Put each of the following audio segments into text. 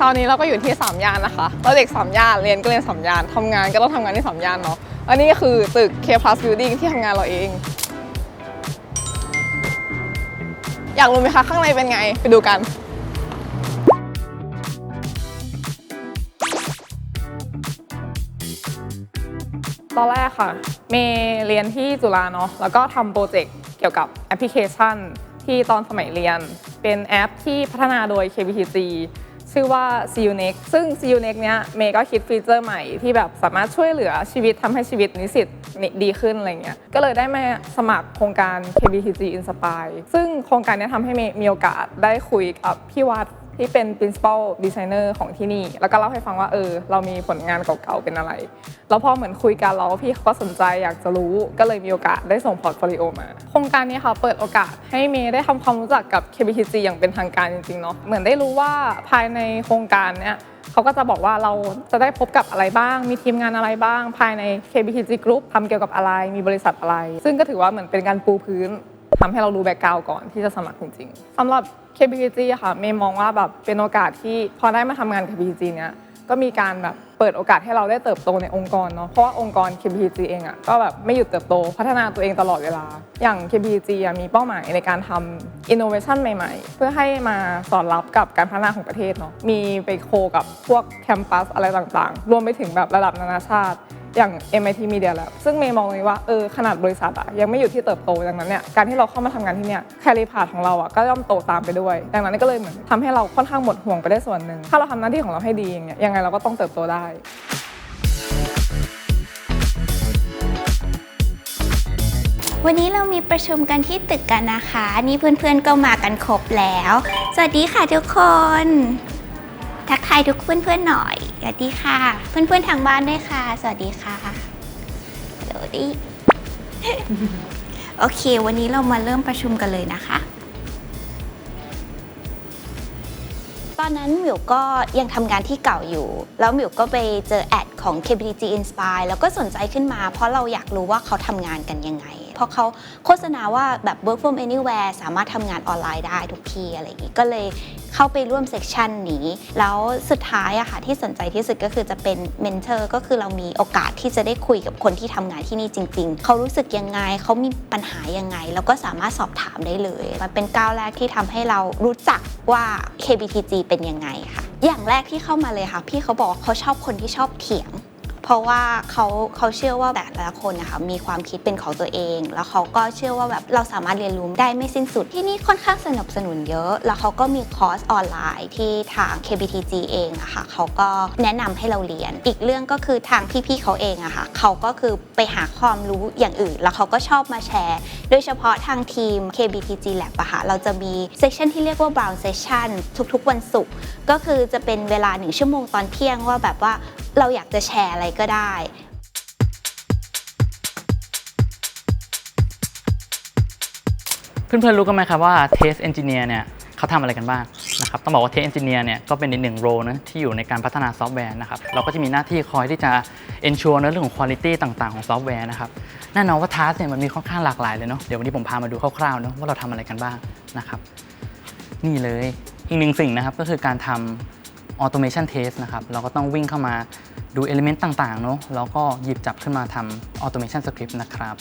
เช้านี้เราก็อยู่ที่สามย่านนะคะเราเด็กสามย่านเรียนก็เรียนสามย่านทำงานก็ต้องทำงานที่สามย่านเนาะอันนี้ก็คือตึก K Plus Building ที่ทำงานเราเอง อยากรู้ไหมคะข้างในเป็นไงไปดูกันตอนแรกค่ะ เมย์เรียนที่จุฬาเนาะ แล้วก็ทำโปรเจกต์เกี่ยวกับแอปพลิเคชันที่ตอนสมัยเรียน เป็นแอปที่พัฒนาโดย KBTG ชื่อว่า CUNEX ซึ่ง CUNEX เนี้ยเมย์ก็คิดฟีเจอร์ใหม่ที่แบบสามารถช่วยเหลือชีวิตทำให้ชีวิตนิสิตดีขึ้นอะไรเงี้ย ก็เลยได้มาสมัครโครงการ KBTG Inspire ซึ่งโครงการนี้ทำให้เมย์มีโอกาสได้คุยกับพี่วัด ที่เป็น principal designer ของที่นี่ แล้วก็เล่าให้ฟังว่าเออเรามีผลงานเก่าๆเป็นอะไร แล้วพอเหมือนคุยกันแล้วพี่เขาก็สนใจอยากจะรู้ก็เลยมีโอกาสได้ส่งพอร์ตโฟลิโอมา โครงการนี้ค่ะเปิดโอกาสให้เมย์ได้ทำความรู้จักกับ KBTG อย่างเป็นทางการจริงๆเนาะเหมือนได้รู้ว่าภายในโครงการเนี้ยเขาก็จะบอกว่าเราจะได้พบกับอะไรบ้าง มีทีมงานอะไรบ้าง ภายใน KBTG Group ทำเกี่ยวกับอะไร มีบริษัทอะไร ซึ่งก็ถือว่าเหมือนเป็นการปูพื้นทำให้เรารู้แบ็กกราวก่อนที่จะสมัครจริงๆสำหรับ KBG อะค่ะเมย์มองว่าแบบเป็นโอกาสที่พอได้มาทำงาน KBG เนี้ยก็มีการแบบเปิดโอกาสให้เราได้เติบโตในองค์กรเนาะเพราะว่าองค์กร KBG เองอะก็แบบไม่หยุดเติบโตพัฒนาตัวเองตลอดเวลา อย่าง KBG อะมีเป้าหมายในการทำ innovation ใหม่ๆ เพื่อให้มาสอดรับกับการพัฒนาของประเทศเนาะมีไปโคกับพวกแคมปัสอะไรต่างๆ รวมไปถึงแบบระดับนานาชาติ อย่าง MIT Media Lab ซึ่งเมย์มองเลยว่าเออขนาดบริษัทอะยังไม่อยู่ที่เติบโตดังนั้นเนี่ยการที่เราเข้ามาทำงานที่เนี่ยแคริพาของเราอะก็ย่อมโตตามไปด้วย ดังนั้นก็เลยเหมือนทำให้เราค่อนข้างหมดห่วงไปได้ส่วนหนึ่งถ้าเราทำหน้าที่ของเราให้ดีอย่างเงี้ยยังไงเราก็ต้องเติบโตได้วันนี้เรามีประชุมกันที่ตึกกันนะคะ นี่เพื่อนๆก็มากันครบแล้ว สวัสดีค่ะทุกคน ทักทายทุกเพื่อนๆหน่อย สวัสดีค่ะ เพื่อนๆทางบ้านด้วยค่ะ สวัสดีค่ะสวัสดีโอเค วันนี้เรามาเริ่มประชุมกันเลยนะคะ ตอนนั้นหมิวก็ยังทำงานที่เก่าอยู่ แล้วหมิวก็ไปเจอแอดของ KPTG Inspire แล้วก็สนใจขึ้นมา เพราะเราอยากรู้ว่าเขาทำงานกันยังไง เพราะเขาโฆษณาว่าแบบ work from anywhere สามารถทำงานออนไลน์ได้ทุกที่อะไรอย่างนี้ก็เลยเข้าไปร่วมเซสชันนี้ แล้วสุดท้ายอะค่ะที่สนใจที่สุดก็คือจะเป็นเมนเทอร์ก็คือเรามีโอกาสที่จะได้คุยกับคนที่ทำงานที่นี่จริง ๆ เขารู้สึกยังไงเขามีปัญหายังไง แล้วก็สามารถสอบถามได้เลย มันเป็นก้าวแรกที่ทำให้เรารู้จักว่า KBTG เป็นยังไงค่ะอย่างแรกที่เข้ามาเลยค่ะ พี่เขาบอกเขาชอบคนที่ชอบเถียง เพราะว่าเขาเขาเชื่อว่าแต่ละคนนะคะมีความคิดเป็นของตัวเอง แล้วเขาก็เชื่อว่าแบบเราสามารถเรียนรู้ได้ไม่สิ้นสุดที่นี่ค่อนข้างสนับสนุนเยอะ แล้วเขาก็มีคอร์สออนไลน์ที่ทาง KBTG เองอะค่ะเขาก็แนะนำให้เราเรียน อีกเรื่องก็คือทางพี่ๆเขาเองอะค่ะเขาก็คือไปหาความรู้อย่างอื่น แล้วเขาก็ชอบมาแชร์ โดยเฉพาะทางทีม KBTG Lab อะค่ะเราจะมีเซสชันที่เรียกว่า Brown Session ทุกๆ วันศุกร์ก็คือจะเป็นเวลาหนึ่งชั่วโมงตอนเที่ยงว่าแบบว่าเราอยากจะแชร์อะไรก็ได้เพื่อนๆรู้กันไหมครับว่า Test Engineer เนี่ยเขาทำอะไรกันบ้างนะครับต้องบอกว่า Test Engineer เนี่ยก็เป็นอีกหนึ่งโรนะที่อยู่ในการพัฒนาซอฟต์แวร์นะครับเราก็จะมีหน้าที่คอยที่จะ ensure ในเรื่องของ quality ต่างๆ ของซอฟต์แวร์นะครับแน่นอนว่า task เนี่ยมันมีค่อนข้างหลากหลายเลยเนาะเดี๋ยววันนี้ผมพามาดูคร่าวๆเนาะว่าเราทำอะไรกันบ้างนะครับนี่เลยอีกหนึ่งสิ่งนะครับก็คือการทำ automation test นะครับ เราก็ต้องวิ่งเข้ามาดู element ต่างๆเนาะแล้วก็หยิบจับขึ้นมาทำ automation script นะครับ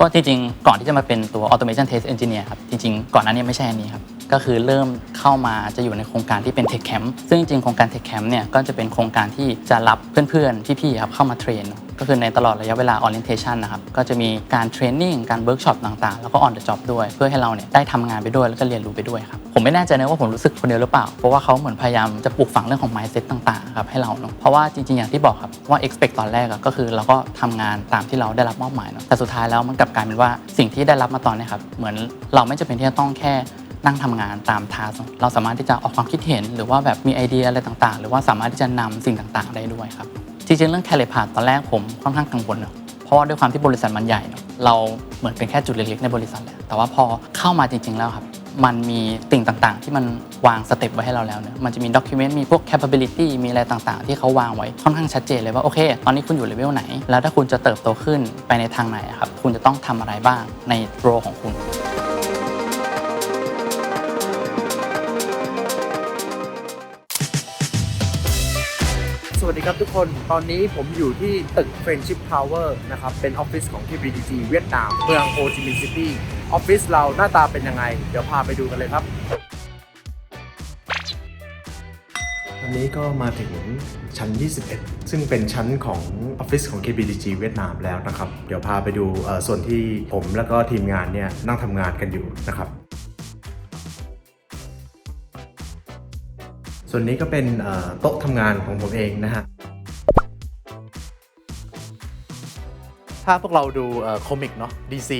ก็จริงๆ ก่อนที่จะมาเป็นตัว Automation Test Engineer ครับ จริงๆ ก่อนหน้านี้ไม่ใช่อันนี้ครับ ก็คือเริ่มเข้ามาจะอยู่ในโครงการที่เป็น Tech Camp ซึ่งจริงๆ โครงการ Tech Camp เนี่ยก็จะเป็นโครงการที่จะรับเพื่อนๆ พี่ๆ ครับเข้ามาเทรน ก็คือในตลอดระยะเวลา orientation นะครับ ก็จะมีการเทรนนิ่ง การเวิร์กช็อปต่างๆ แล้วก็ on the job ด้วย เพื่อให้เราเนี่ยได้ทำงานไปด้วย แล้วก็เรียนรู้ไปด้วยครับ ผมไม่แน่ใจนะว่าผมรู้สึกคนเดียวหรือเปล่า เพราะว่าเขาเหมือนพยายามจะปลูกฝังเรื่องของ mindset ต่างๆครับให้เราเนาะ เพราะว่าจริงๆ อย่างที่บอกครับว่า expect ตอนแรกอะก็คือเราก็ทำงานตามที่เราได้รับมอบหมายเนาะ แต่สุดท้ายแล้วมันกลับกลายเป็นว่าสิ่งที่ได้รับมาตอนนี้ครับ เหมือนเราไม่จำเป็นที่จะต้องแค่นั่งทำงานตามทาสเราสามารถที่จะออกความคิดเห็น หรือว่าแบบมีไอเดียอะไรต่างๆ หรือว่าสามารถที่จะนำสิ่งต่างๆ ได้ด้วยครับ จริงๆเรื่องแคลิพาตอนแรกผมค่อนข้างกังวลเนอะเพราะว่าด้วยความที่บริษัทมันใหญ่เนอะเราเหมือนเป็นแค่จุดเล็กๆในบริษัทแหละแต่ว่าพอเข้ามาจริง ๆแล้วครับมันมีสิ่งต่างๆ ที่มันวางสเต็ปไว้ให้เราแล้วเนี่ยมันจะมีด็อกิเมนต์มีพวก capability มีอะไรต่างๆ ที่เขาวางไว้ค่อนข้างชัดเจนเลยว่า โอเค ตอนนี้คุณอยู่เลเวลไหน แล้วถ้าคุณจะเติบโตขึ้นไปในทางไหนครับคุณจะต้องทำอะไรบ้างในโรของคุณ วัสดีครับทุกคน ตอนนี้ผมอยู่ที่ตึก Friendship Tower นะครับ เป็นออฟฟิศของ KBDG เวียดนาม เมืองโฮจิมินห์ซิตี้ ออฟฟิศเราหน้าตาเป็นยังไง เดี๋ยวพาไปดูกันเลยครับวันนี้ก็มาถึงชั้น 21 ซึ่งเป็นชั้นของออฟฟิศของ KBDG เวียดนามแล้วนะครับ เดี๋ยวพาไปดูส่วนที่ผมแล้วก็ทีมงานเนี่ยนั่งทำงานกันอยู่นะครับ ส่วนนี้ก็เป็นโต๊ะทำงานของผมเองนะฮะถ้าพวกเราดูคอมิกเนาะ DC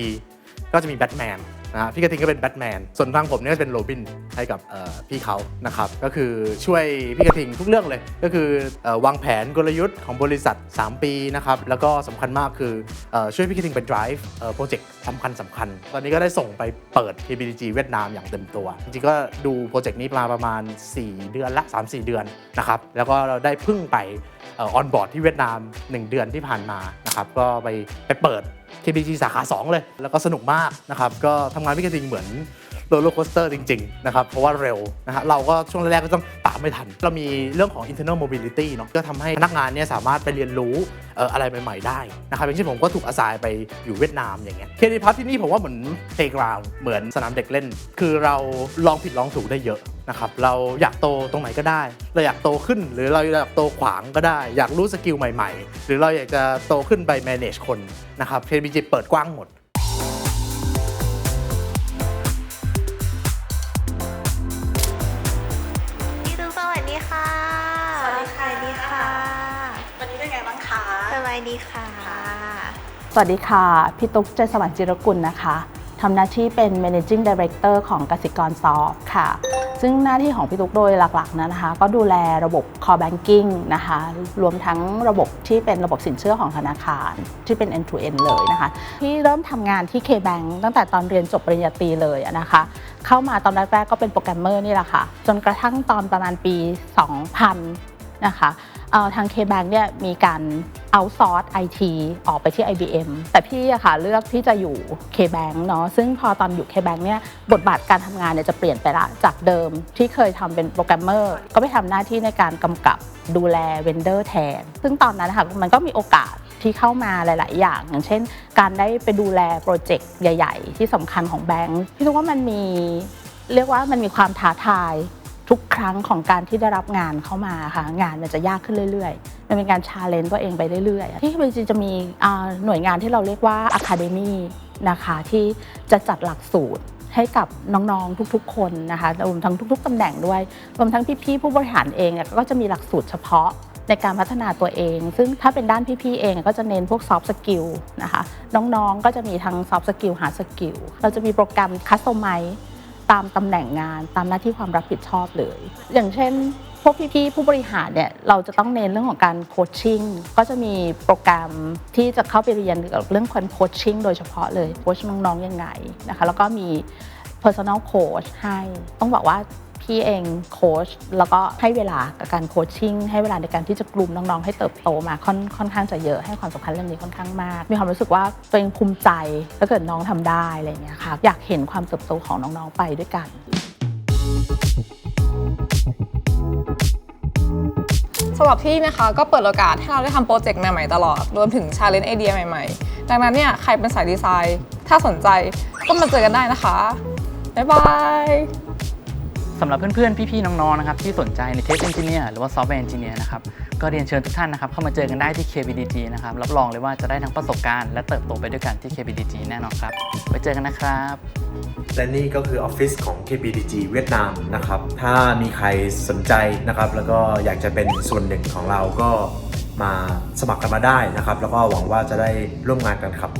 ก็จะมีแบทแมน นะฮะพี่กระทิงก็เป็นแบทแมน ส่วนทางผมเนี่ยก็เป็นโรบินให้กับเอ่อพี่เขานะครับ ก็คือช่วยพี่กระทิงทุกเรื่องเลย ก็คือเอ่อวางแผนกลยุทธ์ของบริษัท 3 ปีนะครับ แล้วก็สำคัญมากคือเอ่อช่วยพี่กระทิงเป็น drive โปรเจกต์สำคัญสำคัญ ตอนนี้ก็ได้ส่งไปเปิด KBDG เวียดนามอย่างเต็มตัว จริงๆก็ดูโปรเจกต์นี้มาประมาณ 4 เดือนละ 3-4 เดือนนะครับ แล้วก็เราได้พึ่งไป ออนบอร์ดที่เวียดนาม 1 เดือนที่ผ่านมานะครับก็ไปไปเปิด KBG สาขา 2 เลย แล้วก็สนุกมากนะครับก็ทำงานพี่กระทิงเหมือน โรลเลอร์โคสเตอร์จริงๆนะครับเพราะว่าเร็วนะฮะเราก็ช่วงแรกๆก็ต้องตามไม่ทัน เรามีเรื่องของ internal mobility เนาะก็ทำให้พนักงานเนี่ยสามารถไปเรียนรู้อะไรใหม่ๆได้นะครับอย่างเช่นผมก็ถูกอาสายไปอยู่เวียดนามอย่างเงี้ยเคดีพัทที่นี่ผมว่าเหมือน playground เหมือนสนามเด็กเล่น คือเราลองผิดลองถูกได้เยอะนะครับเราอยากโตตรงไหนก็ได้ เราอยากโตขึ้น หรือเราอยากโตขวางก็ได้ อยากรู้สกิลใหม่ๆ หรือเราอยากจะโตขึ้นไป manage คนนะครับ KBG เปิดกว้างหมด สวัสดีค่ะ สวัสดีค่ะพี่ตุ๊กใจสวรรค์จิรกุลนะคะทำหน้าที่เป็น managing director ของกสิกรซอฟค่ะ ซึ่งหน้าที่ของพี่ตุ๊กโดยหลักๆนะคะ ก็ดูแลระบบ core banking นะคะ รวมทั้งระบบที่เป็นระบบสินเชื่อของธนาคาร ที่เป็น end to end เลยนะคะที่เริ่มทำงานที่ K-Bank ตั้งแต่ตอนเรียนจบปริญญาตรีเลยนะคะ เข้ามาตอนแรกๆก็เป็นโปรแกรมเมอร์นี่แหละค่ะ จนกระทั่งตอนประมาณปี 2000 นะคะทาง K-Bank เนี่ยมีการ outsource IT ออกไปที่ IBM แต่พี่อะค่ะเลือกที่จะอยู่ K-Bank เนาะซึ่งพอตอนอยู่ K-Bank เนี่ยบทบาทการทำงานเนี่ยจะเปลี่ยนไปละจากเดิมที่เคยทำเป็นโปรแกรมเมอร์ก็ไปทำหน้าที่ในการกำกับดูแลเวนเดอร์แทน ซึ่งตอนนั้นนะคะมันก็มีโอกาสที่เข้ามาหลาย ๆ อย่าง อย่างเช่น การได้ไปดูแลโปรเจกต์ใหญ่ ๆ ที่สำคัญของแบงค์พี่คิดว่ามันมีเรียกว่ามันมีความท้าทาย ทุกครั้งของการที่ได้รับงานเข้ามาค่ะงานมันจะยากขึ้นเรื่อยๆ มันเป็นการชาเลนจ์ตัวเองไปเรื่อยๆ ที่ KBG จะมีหน่วยงานที่เราเรียกว่า Academy นะคะที่จะจัดหลักสูตรให้กับน้องๆทุกๆ คนนะคะรวมทั้งทุก ๆตำแหน่งด้วย รวมทั้งพี่ๆผู้บริหารเองก็จะมีหลักสูตรเฉพาะในการพัฒนาตัวเอง ซึ่งถ้าเป็นด้านพี่ๆเองก็จะเน้นพวก soft skill นะคะน้องๆก็จะมีทั้ง soft skill hard skill เราจะมีโปรแกรม customize ต ตามตำแหน่งงานตามหน้าที่ความรับผิดชอบเลย อย่างเช่น พวกพี่ๆผู้บริหารเนี่ยเราจะต้องเน้นเรื่องของการโคชชิ่งก็จะมีโปรแกรมที่จะเข้าไปเรียนเกี่ยวกับเรื่องการโคชชิ่งโดยเฉพาะเลยโคชน้องๆยังไงนะคะแล้วก็มี personal coach ให้ ต้องบอกว่า พี่เองโค้ชแล้วก็ให้เวลากับการโคชชิ่งให้เวลาในการที่จะกลุ่มน้องๆ ให้เติบโตมาค่อนค่อนข้างจะเยอะให้ความสำคัญเรื่องนี้ค่อนข้างมาก มีความรู้สึกว่าตัวเองภูมิใจถ้าเกิดน้องทำได้อะไรอย่างเงี้ยค่ะอยากเห็นความเติบโตของน้องๆไปด้วยกันสำหรับที่นะคะก็เปิดโอกาสให้เราได้ทำโปรเจกต์ใหม่ๆตลอด รวมถึงชาเลนจ์ไอเดียใหม่ๆ ดังนั้นเนี่ยใครเป็นสายดีไซน์ ถ้าสนใจก็มาเจอกันได้นะคะ บ๊ายบาย สำหรับเพื่อนๆ พี่ๆ น้องๆ นะครับที่สนใจในเทสเอนจิเนียร์หรือว่าซอฟต์แวร์เอนจิเนียร์นะครับก็เรียนเชิญทุกท่านนะครับเข้ามาเจอกันได้ที่ KBDG นะครับรับรองเลยว่าจะได้ทั้งประสบการณ์และเติบโตไปด้วยกันที่ KBDG แน่นอนครับไว้เจอกันนะครับและนี่ก็คือออฟฟิศของ KBDG เวียดนามนะครับถ้ามีใครสนใจนะครับแล้วก็อยากจะเป็นส่วนหนึ่งของเราก็มาสมัครกันมาได้นะครับแล้วก็หวังว่าจะได้ร่วมงานกันครับ